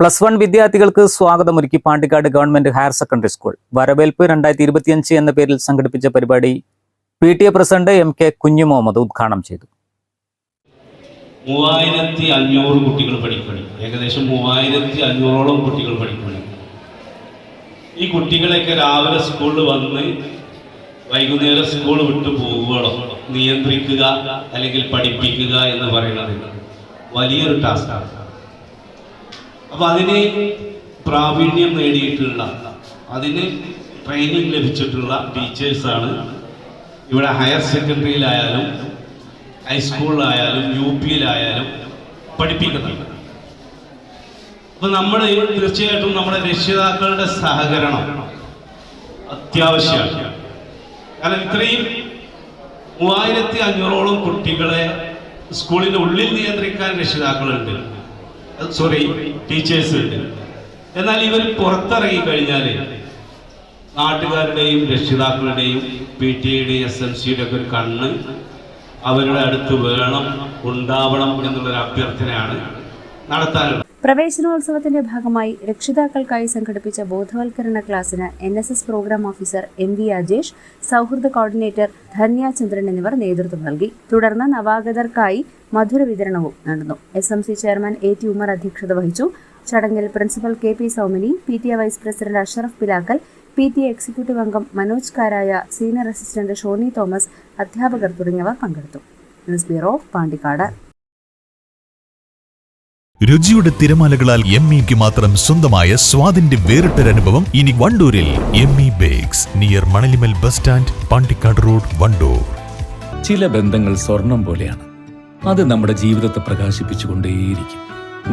Plus one വിദ്യാർത്ഥികൾക്ക് സ്വാഗതമൊരുക്കി Pandikkad government higher secondary school. വരവേൽപ്പ് രണ്ടായിരത്തി ഇരുപത്തിയഞ്ച് എന്ന പേരിൽ സംഘടിപ്പിച്ച പരിപാടി P T A president M K Kunju Muhammad ഉദ്ഘാടനം ചെയ്തു. മൂവായിരത്തി അഞ്ഞൂറ് കുട്ടികൾ പഠിക്കണം ഏകദേശം മൂവായിരത്തി അഞ്ഞൂറോളം കുട്ടികൾ പഠിക്കണം ഈ കുട്ടികളെയൊക്കെ രാവിലെ സ്കൂളിൽ വന്ന് വൈകുന്നേരം സ്കൂൾ വിട്ടു പോകുകയോ നിയന്ത്രിക്കുക അല്ലെങ്കിൽ പഠിപ്പിക്കുക എന്ന് പറയുന്നത് വലിയൊരു ടാസ്ക്കാണ്. അപ്പൊ അതിന് പ്രാവീണ്യം നേടിയിട്ടുള്ള അതിന് ട്രെയിനിങ് ലഭിച്ചിട്ടുള്ള ടീച്ചേഴ്സാണ് ഇവിടെ ഹയർ സെക്കൻഡറിയിലായാലും ഹൈസ്കൂളിലായാലും യു പിയിലായാലും പഠിപ്പിക്കുന്നുണ്ട്. അപ്പൊ നമ്മൾ തീർച്ചയായിട്ടും നമ്മുടെ രക്ഷിതാക്കളുടെ സഹകരണം അത്യാവശ്യമാണ്. കാരണം ഇത്രയും മൂവായിരത്തി അഞ്ഞൂറോളം കുട്ടികളെ സ്കൂളിന്റെ ഉള്ളിൽ നിയന്ത്രിക്കാൻ രക്ഷിതാക്കളുണ്ട്. സോറി ടീച്ചേഴ്സ് എന്നാൽ ഇവർ പുറത്തിറങ്ങി കഴിഞ്ഞാൽ നാട്ടുകാരുടെയും രക്ഷിതാക്കളുടെയും പി ടി എസ് എം സിയുടെ ഒക്കെ കണ്ണ് അവരുടെ അടുത്ത് വേണം ഉണ്ടാവണം എന്നുള്ളൊരു അഭ്യർത്ഥനയാണ് നടത്താനുള്ളത്. പ്രവേശനോത്സവത്തിന്റെ ഭാഗമായി രക്ഷിതാക്കൾക്കായി സംഘടിപ്പിച്ച ബോധവൽക്കരണ ക്ലാസ്സിന് N S S program officer M V Ajesh സൗഹൃദ കോർഡിനേറ്റർ ധന്യ ചന്ദ്രൻ എന്നിവർ നേതൃത്വം നൽകി. തുടർന്ന് നവാഗതർക്കായി മധുര വിതരണവും നടന്നു. S M C chairman A T Umar അധ്യക്ഷത വഹിച്ചു. ചടങ്ങിൽ principal K P Saumini P T A vice president Ashraf Pilakkal P T A executive അംഗം Manoj Karaya senior assistant Shoni Thomas അധ്യാപകർ തുടങ്ങിയവർ പങ്കെടുത്തു. News bureau Pandikkad. രുചിയുടെ തിരമാലകളാൽ എം ഇക്ക് മാത്രം സ്വന്തമായ സ്വാദിന്റെ വേറിട്ടൊരനുഭവം ഇനി വണ്ടൂരിൽ M E bakes near Manalimal bus stand Pandikkad road Wandoor. ചില ബന്ധങ്ങൾ സ്വർണം പോലെയാണ്. അത് നമ്മുടെ ജീവിതത്തെ പ്രകാശിപ്പിച്ചുകൊണ്ടേയിരിക്കും.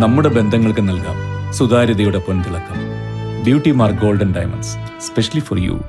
നമ്മുടെ ബന്ധങ്ങൾക്ക് നൽകാം സുതാര്യതയുടെ പൊൻതിളക്കം. Beauty mark golden diamonds specially for you